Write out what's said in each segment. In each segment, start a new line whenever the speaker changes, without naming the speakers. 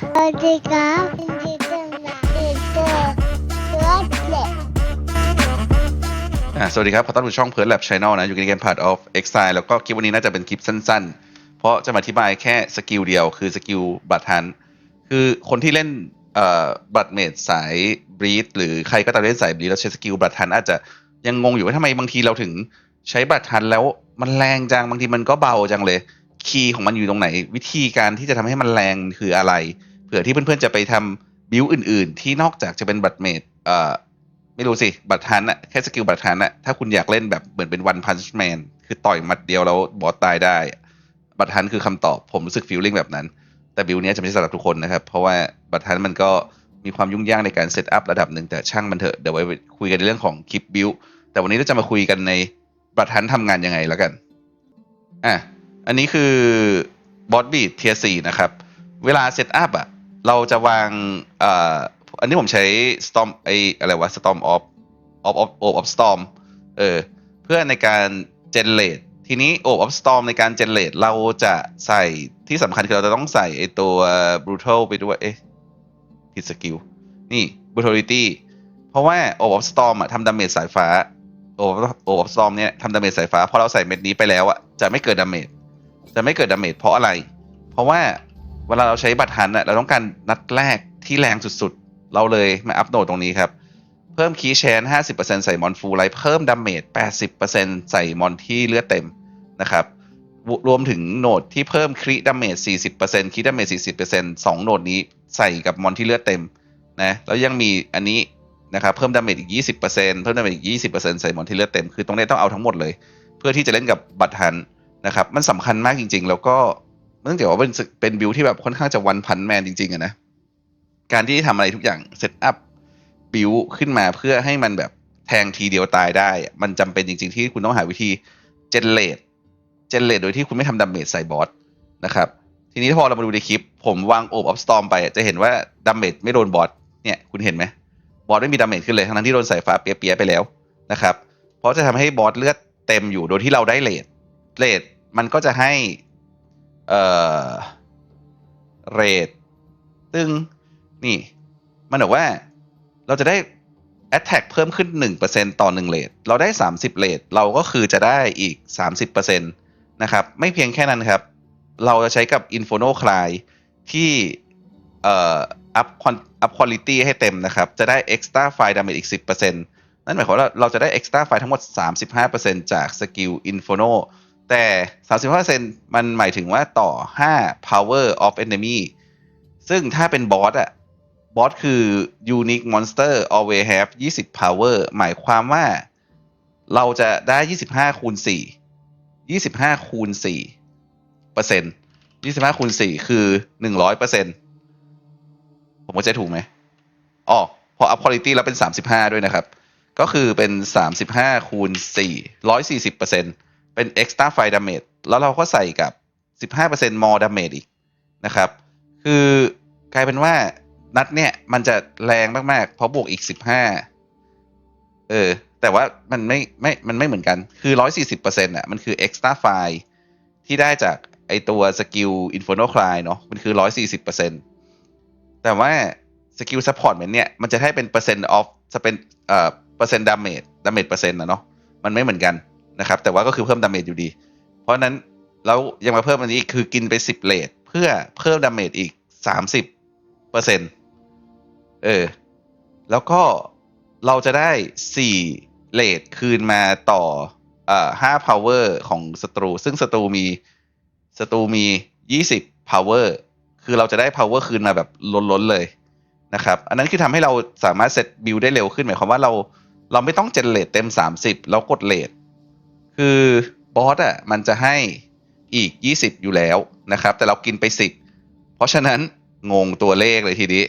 สวัสดีครับยินดีต้อนรับสู่ตัวเล็ก
อะสวัสดีครับ ขอต้อนรับสู่ช่องเพิร์ดแลบช n นลนะ อยู่ในเกม Part of Exile แล้วก็คลิปวันนี้น่าจะเป็นคลิปสั้นๆ เพราะจะมาอธิบายแค่สกิลเดียวคือสกิลบัตรทัน คือคนที่เล่นเอ่อบัตรเมดสายบรีดหรือใครก็ตามเล่นสายบรีดแล้วใช้สกิลบัตรทันอาจจะยังงงอยู่ว่าทำไมบางทีเราถึงใช้บัตรทันแล้วมันแรงจังบางทีมันก็เบาจังเลย คีย์ของมันอยู่ตรงไหน วิธีการที่จะทำให้มันแรงคืออะไร เผื่อที่เพื่อนๆจะไปทำบิวอื่น ๆ ที่นอกจากจะเป็นบัตรเมดเอ่อไม่รู้สิ บัตรทันอะแค่สกิลบัตรทันอะถ้าคุณอยากเล่นแบบเหมือนเป็นวันพันช์แมนคือต่อยมัดเดียวแล้วบอสตายได้ บัตรทันคือคำตอบผมรู้สึกฟีลลิ่งแบบนั้น แต่บิลนี้จะไม่ใช่สำหรับทุกคนนะครับ เพราะว่าบัตรทันมันก็มีความยุ่งยากในการเซตอัพระดับหนึ่งแต่ช่างมันเถอะเดี๋ยวไว้คุยกันในเรื่องของคลิปบิลแต่วันนี้เราจะมาคุยกันในบัตรทันทำงานยังไงแล้วกันอะ อันนี้คือบอสบีดเทียสี่นะครับ เวลาเซตอัพอะ เราจะวางอ่ออันนี้ผมใช้ storm ไออะไรวะ storm of of of of of storm เออเพื่อในการ generate ทีนี้ of of storm ในการ generate เราจะใส่ที่สำคัญคือเราจะต้องใส่ไอตัว brutal ไปด้วย เอ๊ะผิดสกิล นี่ brutality เพราะว่า of of storm อะทำดาเมจสายฟ้า of of of storm เนี่ยทำดาเมจสายฟ้า พอเราใส่เม็ดนี้ไปแล้วอะจะไม่เกิดดาเมจ จะไม่เกิดดาเมจเพราะอะไร เพราะว่าเวลาเราใช้บัตรฮันอะเราต้องการนัดแรกที่แรงสุดๆ เราเลยมาอัปโหลดตรงนี้ครับ เพิ่มคีย์แชน 50%ใส่มอนฟูไลท์เพิ่มดาเมจ 80%ใส่มอนที่เลือดเต็มนะครับรวมถึงโหนดที่เพิ่มคริดาเมจ 40%คริดาเมจ 40%สองโหนดนี้ใส่กับมอนที่เลือดเต็มนะแล้วยังมีอันนี้นะครับเพิ่มดาเมจอีก 20%เพิ่มดาเมจอีก 20%ใส่มอนที่เลือดเต็ม คือตรงนี้ต้องเอาทั้งหมดเลย เพื่อที่จะเล่นกับบัตรฮัน นะครับมันสำคัญมากจริง ๆ แล้วก็เนื่องจากว่าเป็นเป็นบิลที่แบบค่อนข้างจะวันพันแมนจริงๆอะนะการที่ทำอะไรทุกอย่างเซตอัพบิลขึ้นมาเพื่อให้มันแบบแทงทีเดียวตายได้ มันจำเป็นจริง ๆ ที่คุณต้องหาวิธีเจนเ a ตเจนเ a ตโดยที่คุณไม่ทำดาเมจใส่บอสนะครับทีนี้พอเรามาดูในคลิป ผมวางโอบออฟสตอมไปจะเห็นว่าดาเมจไม่โดนบอสเนี่ยคุณเห็นไหมบอสไม่มีดาเมจขึ้นเลยทั้งนั้นที่โดนสายฟ้าเปียๆไปแล้วนะครับ เพราะจะทำให้บอสเลือดเต็มอยู่โดยที่เราได้เลทเรท มันก็จะให้ เอ่อเรทตึงนี่ มันบอกว่าเราจะได้ attack เพิ่มขึ้น 1%ต่อ1เลทเราได้ 30เลทเราก็คือจะได้อีก 30%นะครับ ไม่เพียงแค่นั้นครับ เราจะใช้กับ Inferno Cry ที่เอ่อ up quan- up quality ให้เต็มนะครับ จะได้ extra fire damage อีก 10%นั่นหมายความว่าเราจะได้ extra fire ทั้งหมด 35%จากสกิล Inferno แต่ 35%มันหมายถึงว่าต่อ 5 power of enemy ซึ่งถ้าเป็นบอสอะบอสคือ unique monster always have 20 power หมายความว่าเราจะได้ 25คูณ4 25คูณ4เปอร์เซ็นต์25คูณ4คือ 100เปอร์เซ็นต์ผมก็จะถูกไหมอ๋อพอ up quality แล้วเป็น 35 ด้วยนะครับ ก็คือเป็น 35คูณ4 140เปอร์เซ็นต์ เป็น extra fire damage แล้วเราก็ใส่กับ 15% more damage อีกนะครับ คือกลายเป็นว่านัดเนี่ยมันจะแรงมากๆ เพราะบวกอีก 15 เออ แต่ว่ามันไม่ไม่มันไม่เหมือนกัน คือ 140%อะ มันคือ extra fire ที่ได้จากไอตัวสกิล Inferno Cry เนาะมันคือ 140%แต่ว่าสกิล support เหมือนเนี่ย มันจะให้เป็นเปอร์เซ็นต์ of จะเป็นเอ่อเปอร์เซ็นต์ damage damage เปอร์เซ็นต์นะเนาะมันไม่เหมือนกัน นะครับ แต่ว่าก็คือเพิ่มดาเมจอยู่ดี เพราะนั้นแล้วยังมาเพิ่มอันนี้อีกคือกินไปสิบเลทเพื่อเพิ่มดาเมจอีกสามสิบเปอร์เซ็นเออ แล้วก็เราจะได้สี่เลทคืนมาต่อเอ่อห้า power ของศัตรู ซึ่งศัตรูมีศัตรูมียี่สิบ power คือเราจะได้ power คืนมาแบบล้นๆเลยนะครับ อันนั้นคือทำให้เราสามารถเซตบิลได้เร็วขึ้นหมายความว่าเราเราไม่ต้องเจนเลทเต็ม 30 แล้วกดเลท คือบอสอะมันจะให้อีก 20 อยู่แล้วนะครับ แต่เรากินไป 10 เพราะฉะนั้นงงตัวเลขเลยทีนี้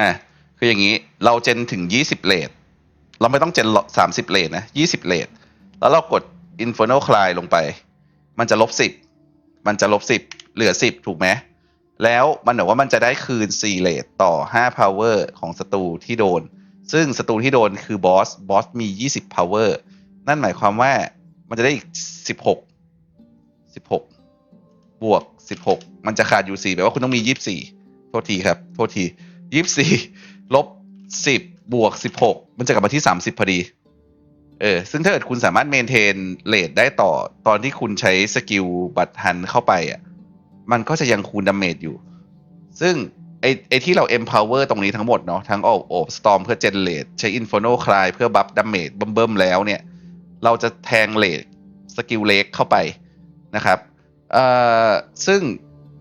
อะคืออย่างนี้เราเจนถึง 20 เลทเราไม่ต้องเจน30 เลทนะ20 เลทแล้วเรากด Inferno Cry ลงไป มันจะลบ 10 มันจะลบ 10 เหลือ 10 ถูกไหมแล้วมันบอกว่ามันจะได้คืน 4 เลทต่อ 5 power ของศัตรูที่โดน ซึ่งศัตรูที่โดนคือบอส บอสมี 20 power นั่นหมายความว่ามันจะได้อีก16 16บหกบวกสิบหกมันจะขาดอยู่สี่แปลว่าคุณต้องมียี่สิบสี่โทษทีครับ โทษทียี่สิบสี่ลบสิบบวกสิบหกมันจะกลับมาที่สามสิบพอดี เออ ซึ่งถ้าเกิดคุณสามารถเมนเทนเลทได้ต่อตอนที่คุณใช้สกิลบัตรฮันเข้าไปอะ มันก็จะยังคูณดาเมจอยู่ ซึ่งไอไอที่เรา empower ตรงนี้ทั้งหมดเนาะทั้งโอบโอบสตอมเพื่อ generate ใช้ inferno cry เพื่อบัฟดาเมจเบิ่มๆแล้วเนี่ย เราจะแทงเลทสกิลเล็กเข้าไปนะครับซึ่ง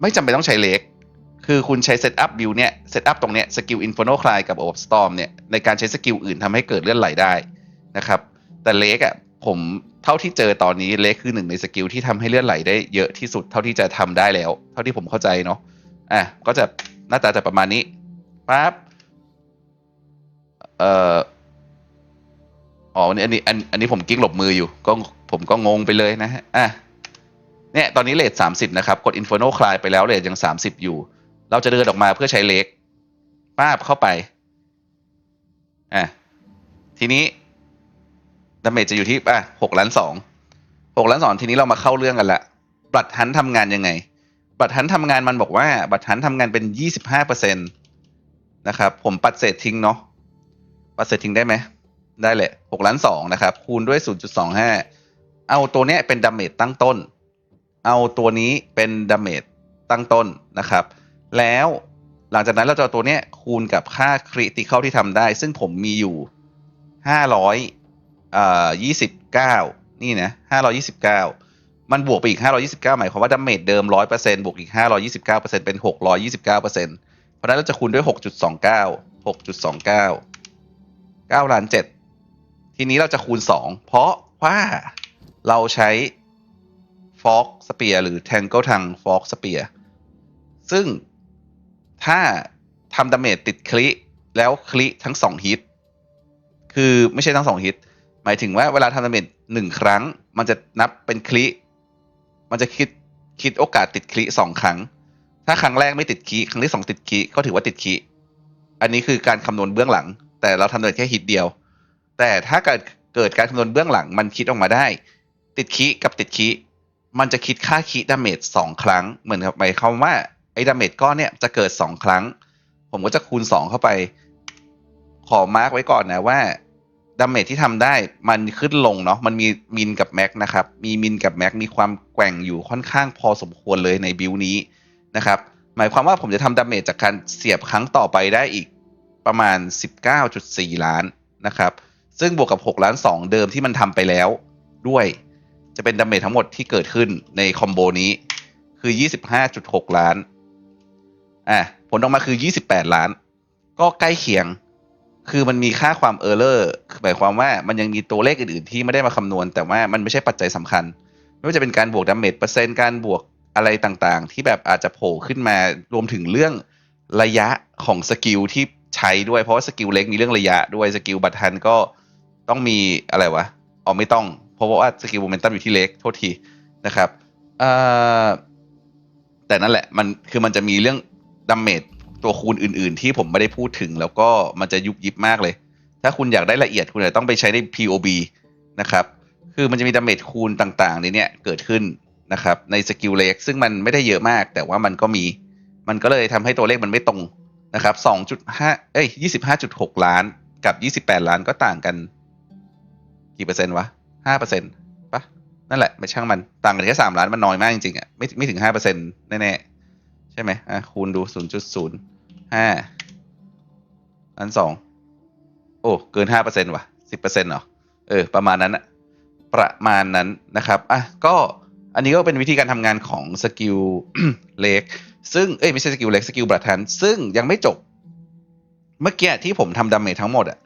ไม่จำเป็นต้องใช้เล็กคือคุณใช้เซตอัพบิวเนี่ยเซตอัพตรงเนี้ยสกิล inferno cry กับ orb storm เนี่ยในการใช้สกิลอื่นทำให้เกิดเลื่อนไหลได้นะครับแต่เล็กอะผมเท่าที่เจอตอนนี้เล็กคือหนึ่งในสกิลที่ทำให้เลื่อนไหลได้เยอะที่สุดเท่าที่จะทำได้แล้ว เท่าที่ผมเข้าใจเนาะอะก็จะหน้าตาจะประมาณนี้ปั๊บเอ่อ อ๋ออันนี้อันนี้อันนี้ผมกิ้งหลบมืออยู่ก็ผมก็งงไปเลยนะฮะอะเนี่ยตอนนี้เลทสามสิบนะครับ กด Inferno Cry ไปแล้วเลทยังสามสิบอยู่ เราจะเดินออกมาเพื่อใช้เล็กป้าบเข้าไปอะทีนี้ดาเมจจะอยู่ที่อะหกล้านสองหกล้านสองทีนี้เรามาเข้าเรื่องกันละบัตรฮันทำงานยังไง บัตรฮันทำงานมันบอกว่า บัตรฮันทำงานเป็นยี่สิบห้าเปอร์เซ็นตนะครับ ผมปัดเศษทิ้งเนาะปัดเศษทิ้งได้ไหม ได้แหละหกล้านสองนะครับ คูณด้วยศูนย์จุดสองห้าเอาตัวเนี้ยเป็นดาเมจตั้งต้น เอาตัวนี้เป็นดาเมจตั้งต้นนะครับ แล้วหลังจากนั้นเราจะเอาตัวเนี้ยคูณกับค่าคริติเข้าที่ทำได้ ซึ่งผมมีอยู่ห้าร้อยเอ่อยี่สิบเก้านี่นะห้าร้อยี่สิบเก้ามันบวกไปอีกห้าร้อยี่สิบเก้าหมายความว่าดาเมจเดิมร้อยเปอร์เซ็นบวกอีกห้าร้อยี่สิบเก้าเปอร์เซ็นเป็นหกร้อยี่สิบเก้าเปอร์เซ็นเพราะฉะนั้นเราจะคูณด้วยหกจุดสองเก้าหกจุดสองเก้าเก้าล้านเจ็ด ทีนี้เราจะคูณสองเพราะว่าเราใช้ฟอกสเปียหรือแทงเกิลทางฟอกสเปียซึ่งถ้าทำดาเมจติดคลิแล้วคลิทั้งสองฮิต คือไม่ใช่ทั้งสองฮิต หมายถึงว่าเวลาทำดาเมจหนึ่งครั้ง มันจะนับเป็นคลิมันจะคิดคิดโอกาสติดคลิสองครั้ง ถ้าครั้งแรกไม่ติดคลิครั้งที่สองติดคลิก็ถือว่าติดคลิอันนี้คือการคำนวณเบื้องหลัง แต่เราทำดาเมจแค่ฮิตเดียว แต่ถ้าเกิดเกิดการคำนวณเบื้องหลังมันคิดออกมาได้ ติดคลิกับติดคลิมันจะคิดค่าคลิดาเมจสองครั้ง เหมือนกับหมายความว่าไอ้ดาเมจก้อนเนี่ยจะเกิดสองครั้ง ผมก็จะคูณสองเข้าไป ขอมาร์กไว้ก่อนนะว่าดาเมจที่ทำได้มันขึ้นลงเนาะมันมีมินกับแม็กนะครับ มีมินกับแม็กมีความแกว่งอยู่ค่อนข้างพอสมควรเลยในบิลนี้นะครับ หมายความว่าผมจะทำดาเมจจากการเสียบครั้งต่อไปได้อีกประมาณ 19.4 ล้านนะครับ ซึ่งบวกกับ6ล้าน2เดิมที่มันทำไปแล้วด้วย จะเป็นดาเมจทั้งหมดที่เกิดขึ้นในคอมโบนี้ คือ 25.6 ล้าน อะ ผลออกมาคือ 28 ล้าน ก็ใกล้เคียง คือมันมีค่าความเออร์เลอร์หมายความว่ามันยังมีตัวเลขอื่นๆ ที่ไม่ได้มาคำนวณ แต่ว่ามันไม่ใช่ปัจจัยสำคัญ ไม่ว่าจะเป็นการบวกดาเมจเปอร์เซ็นต์ การบวกอะไรต่างๆ ที่แบบอาจจะโผล่ขึ้นมารวมถึงเรื่องระยะของสกิลที่ใช้ด้วย เพราะว่าสกิลเล็กมีเรื่องระยะด้วย สกิลบัตทันก็ ต้องมีอะไรวะอ๋อไม่ต้อง เพราะว่าสกิลโมเมนตัมอยู่ที่เล็กโทษทีนะครับแต่นั่นแหละมันคือมันจะมีเรื่องดาเมจตัวคูณอื่น ๆ ที่ผมไม่ได้พูดถึง แล้วก็มันจะยุบยิบมากเลย ถ้าคุณอยากได้ละเอียดคุณอาจจะต้องไปใช้ใน POB นะครับ คือมันจะมีดาเมจคูณต่างๆในเนี้ยเกิดขึ้นนะครับในสกิลเล็กซึ่งมันไม่ได้เยอะมาก แต่ว่ามันก็มีมันก็เลยทำให้ตัวเลขมันไม่ตรงนะครับ2.5เอ้ย25.6 ล้านกับ 28 ล้านก็ต่างกัน กี่เปอร์เซ็นต์วะ5เปอร์เซ็นต์ปะนั่นแหละไม่ช่างมันต่างกันแค่3ล้านมันน้อยมากจริงๆอะไม่ไม่ถึง5เปอร์เซ็นต์แน่ๆใช่ไหมอะคูณดู0.05ล้านสองโอ้เกิน5เปอร์เซ็นต์ว่ะ10เปอร์เซ็นต์เหรอเออประมาณนั้นอะประมาณนั้นนะครับอะก็อันนี้ก็เป็นวิธีการทำงานของสกิลเล็กซึ่งเอ้ยไม่ใช่สกิลเล็กสกิลบรัทันซึ่งยังไม่จบ เมื่อกี้ที่ผมทำดาเมจทั้งหมดอะ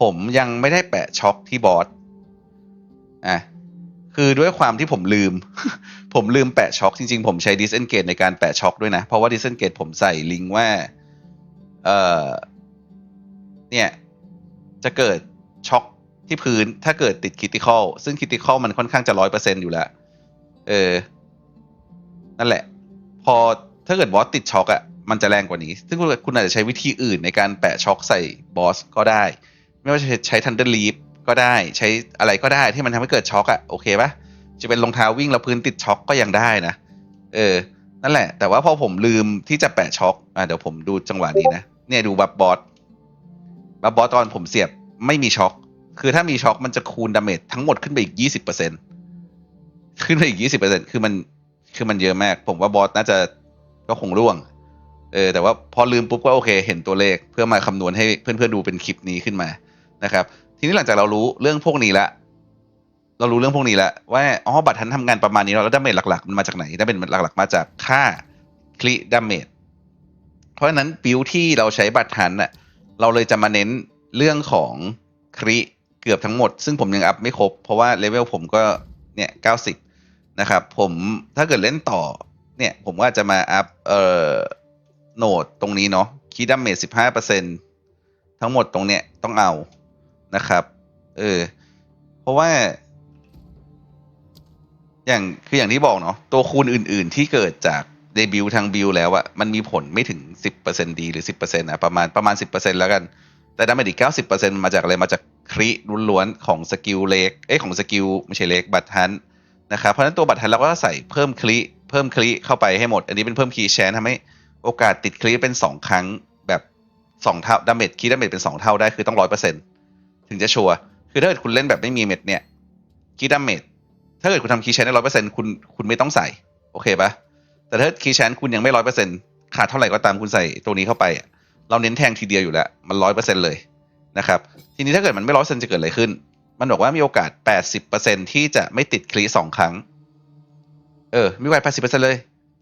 ผมยังไม่ได้แปะช็อคที่บอส อะคือด้วยความที่ผมลืม ผมลืมแปะช็อคจริง ๆ ผมใช้ disengage ในการแปะช็อคด้วยนะ เพราะว่า disengage ผมใส่ลิงก์ว่า เอ่อ เนี่ย จะเกิดช็อคที่พื้นถ้าเกิดติดคิติคอลซึ่งคิติคอลมันค่อนข้างจะร้อยเปอร์เซ็นอยู่แล้ว เออ นั่นแหละ พอถ้าเกิดบอสติดช็อคอะมันจะแรงกว่านี้ ซึ่งคุณคุณอาจจะใช้วิธีอื่นในการแปะช็อคใส่บอสก็ได้ ไม่ว่าจะใช้ทันเดอร์ลีฟ ก็ได้ใช้อะไรก็ได้ที่มันทำให้เกิดช็อคอะโอเคปะจะเป็นรองเท้าวิ่งแล้วพื้นติดช็อคก็ยังได้นะเออ นั่นแหละ แต่ว่าพอผมลืมที่จะแปะช็อคอะเดี๋ยวผมดูจังหวะนี้นะเนี่ยดูบับบอสบับบอสตอนผมเสียบไม่มีช็อคคือถ้ามีช็อคมันจะคูณดาเมจทั้งหมดขึ้นไปอีกยี่สิบเปอร์เซ็นขึ้นไปอีกยี่สิบเปอร์เซ็นคือมันคือมันเยอะมาก ผมว่าบอสน่าจะก็คงร่วง เออ แต่ว่าพอลืมปุ๊บก็โอเค เห็นตัวเลขเพื่อมาคำนวณให้เพื่อนๆดูเป็นคลิปนี้ขึ้นมานะครับ ทีนี้หลังจากเรารู้เรื่องพวกนี้และเรารู้เรื่องพวกนี้แล้วว่าอ๋อบัตรทันทำงานประมาณนี้แล้วดาเมจหลักๆมันมาจากไหนดาเมจหลัก ๆ มาจากค่าคลิดาเมจเพราะฉะนั้นบิลที่เราใช้บัตรทันน่ะเราเลยจะมาเน้นเรื่องของคริเกือบทั้งหมด ซึ่งผมยังอัพไม่ครบ เพราะว่าเลเวลผมก็เนี่ยเก้าสิบนะครับผมถ้าเกิดเล่นต่อเนี่ยผมก็จะมาอัพเอ่อโหนดตรงนี้เนาะคีดาเมจสิบห้าเปอร์เซ็นทั้งหมดตรงเนี้ยต้องเอา นะครับเออเพราะว่า อย่างคืออย่างที่บอกเนาะตัวคูณอื่น ๆ ที่เกิดจากเดบิวทางบิวแล้วอะมันมีผลไม่ถึงสิบเปอร์เซ็นดีหรือสิบเปอร์เซ็นต์อะประมาณประมาณสิบเปอร์เซ็นแล้วกัน แต่ดาเมจอีเก้าสิบเปอร์เซ็นมาจากอะไรมาจากคริล้วนๆของสกิลเล็กเอ้ยของสกิลไม่ใช่เล็กบัตรทันนะครับเพราะฉะนั้นตัวบัตรทันเราก็ใส่เพิ่มคลิเพิ่มคลิเข้าไปให้หมด อันนี้เป็นเพิ่มคีย์แชนทำให้โอกาสติดคลิเป็นสองครั้งแบบสองเท่าดาเมจคีย์ดาเมจเป็นสองเท่าได้คือต้องร้อยเปอร์เซ็น ถึงจะชัวร์คือถ้าเกิดคุณเล่นแบบไม่มีเม็ดเนี่ยคีย์ดาเมจถ้าเกิดคุณทำคีย์แชนได้ร้อยเปอร์เซ็นต์คุณคุณไม่ต้องใส่ โอเคปะแต่ถ้าคีย์แชนคุณยังไม่ร้อยเปอร์เซ็นต์ขาดเท่าไหร่ก็ตามคุณใส่ตัวนี้เข้าไป เราเน้นแทงทีเดียวอยู่แล้ว มันร้อยเปอร์เซ็นต์เลยนะครับ ทีนี้ถ้าเกิดมันไม่ร้อยเปอร์เซ็นต์จะเกิดอะไรขึ้น มันบอกว่ามีโอกาสแปดสิบเปอร์เซ็นต์ที่จะไม่ติดคลีสองครั้ง เออมีโอกาสแปดสิบเปอร์เซ็นต์เลย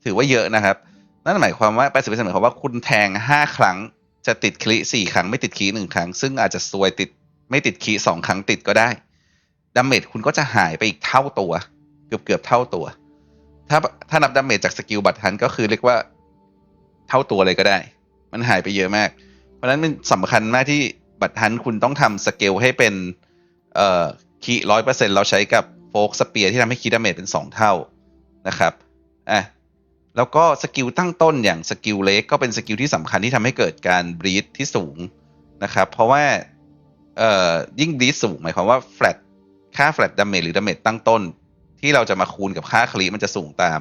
ถือว่าเยอะนะครับ นั่นหมายความว่าแปดสิบเปอร์เซ็นหมายความว่าคุณแทงห้าครั้งจะติดคลีสี่ครั้งไม่ติดคลีหนึ่งครั้ง ซึ่งอาจจะซวยติด ไม่ติดคีสองครั้งติดก็ได้ดาเมจคุณก็จะหายไปอีกเท่าตัว เกือบเกือบเท่าตัว ถ้าถ้านับดาเมจจากสกิลบัตรทันก็คือเรียกว่าเท่าตัวเลยก็ได้ มันหายไปเยอะมาก เพราะฉะนั้นมันสำคัญมากที่บัตรทันคุณต้องทำสเกลให้เป็นเอ่อคีร้อยเปอร์เซ็นต์เราใช้กับโฟกสเปียที่ทำให้คีดาเมจเป็นสองเท่านะครับอะแล้วก็สกิลตั้งต้นอย่างสกิลเล็กก็เป็นสกิลที่สำคัญที่ทำให้เกิดการบรีดที่สูงนะครับ เพราะว่า เอ่อยิ่งบรีสูงหมายความว่าแฟลตค่าแฟลตดาเมจหรือดาเมจตั้งต้น ที่เราจะมาคูณกับค่าคลีมันจะสูงตาม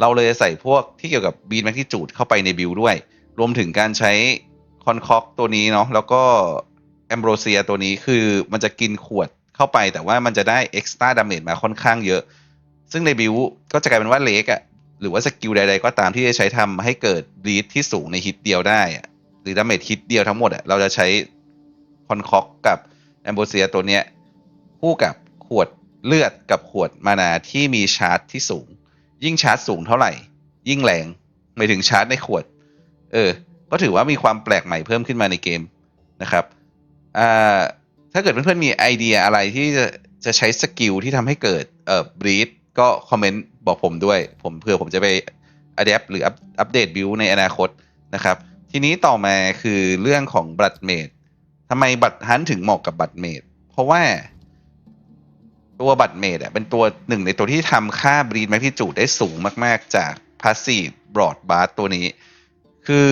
เราเลยใส่พวกที่เกี่ยวกับบีนแมกนิจูดเข้าไปในบิลด้วย รวมถึงการใช้คอนคอกตัวนี้เนาะแล้วก็แอมโบรเซียตัวนี้คือมันจะกินขวดเข้าไป แต่ว่ามันจะได้เอ็กซ์ตร้าดาเมจมาค่อนข้างเยอะ ซึ่งในบิลก็จะกลายเป็นว่าเล็กอะหรือว่าสกิลใดๆก็ตามที่จะใช้ทำให้เกิดบีทที่สูงในฮิตเดียวได้อะหรือดาเมจฮิตเดียวทั้งหมดอะเราจะใช้ คอนคอกกับแอมโบเซียตัวเนี้ยคู่กับขวดเลือดกับขวดมานาที่มีชาร์จที่สูง ยิ่งชาร์จสูงเท่าไหร่ ยิ่งแรงหมายถึงชาร์จในขวด เออ ก็ถือว่ามีความแปลกใหม่เพิ่มขึ้นมาในเกมนะครับอ่าถ้าเกิดเพื่อนๆมีไอเดียอะไรที่จะจะใช้สกิลที่ทำให้เกิดเอ่อบรีดก็คอมเมนต์บอกผมด้วย ผมเพื่อผมจะไปอัดแอปหรืออัปอัปเดตบิวในอนาคตนะครับ ทีนี้ต่อมาคือเรื่องของบัตเมด ทำไมบัตรฮันถึงเหมาะกับบัตรเมดเพราะว่าตัวบัตรเมดอะเป็นตัวหนึ่งในตัวที่ทำค่าบรีดแมกนิจูดได้สูงมาก ๆ จากพาสซีฟบรอดบาร์ตัวนี้ คือ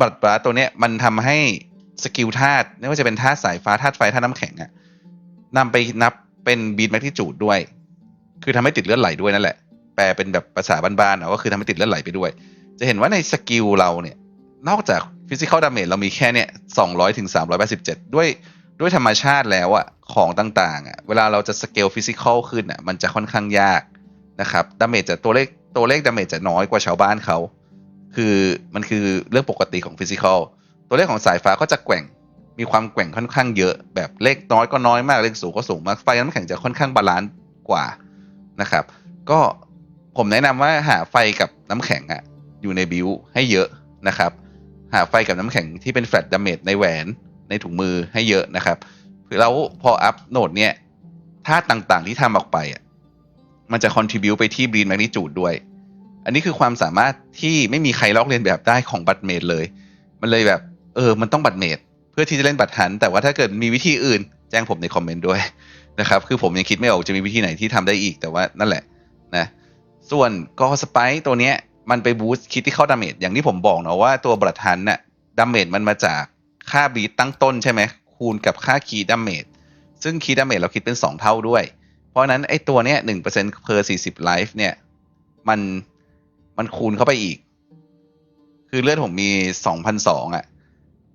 บัตรบาร์ตัวเนี้ยมันทำให้สกิลธาตุไม่ว่าจะเป็นธาตุสายฟ้าธาตุไฟธาตุน้ำแข็งอะนำไปนับเป็นบีดแมกนิจูดด้วย คือทำให้ติดเลือดไหลด้วยนั่นแหละ แปลเป็นแบบภาษาบ้านๆนะก็คือทำให้ติดเลือดไหลไปด้วย จะเห็นว่าในสกิลเราเนี่ย นอกจากฟิสิกอลดาเมจเรามีแค่เนี่ยสองร้อยถึงสามร้อยแปดสิบเจ็ดด้วยด้วยธรรมชาติแล้วอะของต่างๆอะเวลาเราจะสเกลฟิสิกอลขึ้นอะมันจะค่อนข้างยากนะครับดาเมจจะตัวเลขตัวเลขดาเมจจะน้อยกว่าชาวบ้านเขา คือมันคือเรื่องปกติของฟิสิกอลตัวเลขของสายฟ้าก็จะแกว่งมีความแกว่งค่อนข้างเยอะ แบบเลขน้อยก็น้อยมากเลขสูงก็สูงมากไฟน้ำแข็งจะค่อนข้างบาลานซ์กว่านะครับ ก็ผมแนะนำว่าหาไฟกับน้ำแข็งอะอยู่ในบิวให้เยอะนะครับ หาไฟกับน้ำแข็งที่เป็นแฟลตดาเมจในแหวนในถุงมือให้เยอะนะครับ แล้วพออัพโหนดเนี่ยธาตุต่างๆที่ทำออกไปอะมันจะคอนทริบิวไปที่บรีนแมกนิจูดด้วย อันนี้คือความสามารถที่ไม่มีใครลอกเลียนแบบได้ของบัตรเมดเลย มันเลยแบบเออ มันต้องบัตรเมดเพื่อที่จะเล่นบัตรหัน แต่ว่าถ้าเกิดมีวิธีอื่น แจ้งผมในคอมเมนต์ด้วยนะครับ คือผมยังคิดไม่ออกจะมีวิธีไหนที่ทำได้อีกแต่ว่านั่นแหละนะ ส่วนกอสไปตัวเนี้ย มันไปบูสต์คิดที่เข้าดาเมจอย่างที่ผมบอกเนาะว่าตัวบัตรหันน่ะดาเมจมันมาจากค่าบีทตั้งต้นใช่ไหมคูณกับค่าคีย์ดาเมจซึ่งคีย์ดาเมจเราคิดเป็น 2 เท่าด้วย เพราะฉะนั้นไอ้ตัวเนี้ยหนึ่งเปอร์เซ็นต์ per สี่สิบไลฟ์เนี่ยมันมันคูณเข้าไปอีก คือเลือดผมมีสองพันสองอะ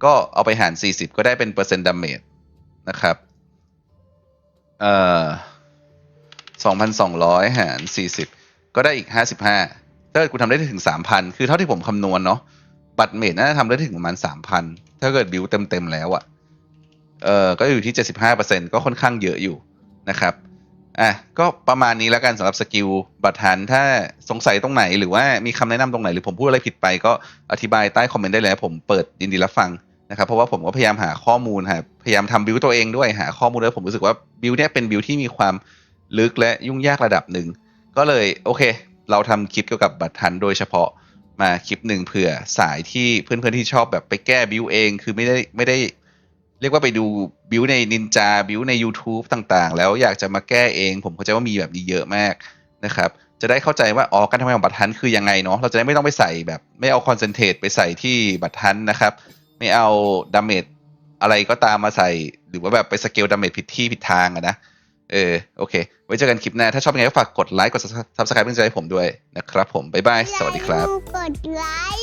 ก็เอาไปหารสี่สิบก็ได้เป็นเปอร์เซ็นต์ดาเมจนะครับเอ่อสองพันสองร้อยหารสี่สิบก็ได้อีกห้าสิบห้า ถ้าเกิดกูทำได้ถึงสามพันคือเท่าที่ผมคำนวณเนาะบัตรเมดน่าจะทำได้ถึงประมาณสามพันถ้าเกิดบิวเต็มเต็มๆแล้วอะเออก็อยู่ที่เจ็ดสิบห้าเปอร์เซ็นก็ค่อนข้างเยอะอยู่นะครับอะก็ประมาณนี้แล้วกันสำหรับสกิลบัตรทันถ้าสงสัยตรงไหนหรือว่ามีคำแนะนำตรงไหนหรือผมพูดอะไรผิดไปก็อธิบายใต้คอมเมนต์ได้เลยผมเปิดยินดีรับฟังนะครับเพราะว่าผมก็พยายามหาข้อมูลหาพยายามทำบิวตัวเองด้วยหาข้อมูลแล้วผมรู้สึกว่าบิวเนี่ยเป็นบิวที่มีความลึกและยุ่งยากระดับหนึ่งก็เลยโอเค เราทำคลิปเกี่ยวกับบัตรทันโดยเฉพาะมาคลิปหนึ่งเผื่อสายที่เพื่อนๆที่ชอบแบบไปแก้บิวเอง คือไม่ได้ไม่ได้ เรียกว่าไปดูบิวในนินจาบิวใน YouTube ต่างๆ แล้วอยากจะมาแก้เอง ผมเข้าใจว่ามีแบบนี้เยอะมากนะครับ จะได้เข้าใจว่าอ๋อการทำงานของบัตรทันคือยังไงเนาะเราจะได้ไม่ต้องไปใส่แบบไม่เอาคอนเซนเทรตไปใส่ที่บัตรทันนะครับ ไม่เอาดาเมจอะไรก็ตามมาใส่ หรือว่าแบบไปสเกลดาเมจผิดที่ผิดทางอะนะ เออโอเค ไว้เจอกันคลิปหน้า ถ้าชอบยังไงก็ฝากกดไลค์กด subscribe เป็นกำลังใจให้ผมด้วยนะครับผม บ๊ายบาย สวัสดีครับ
กดไลค์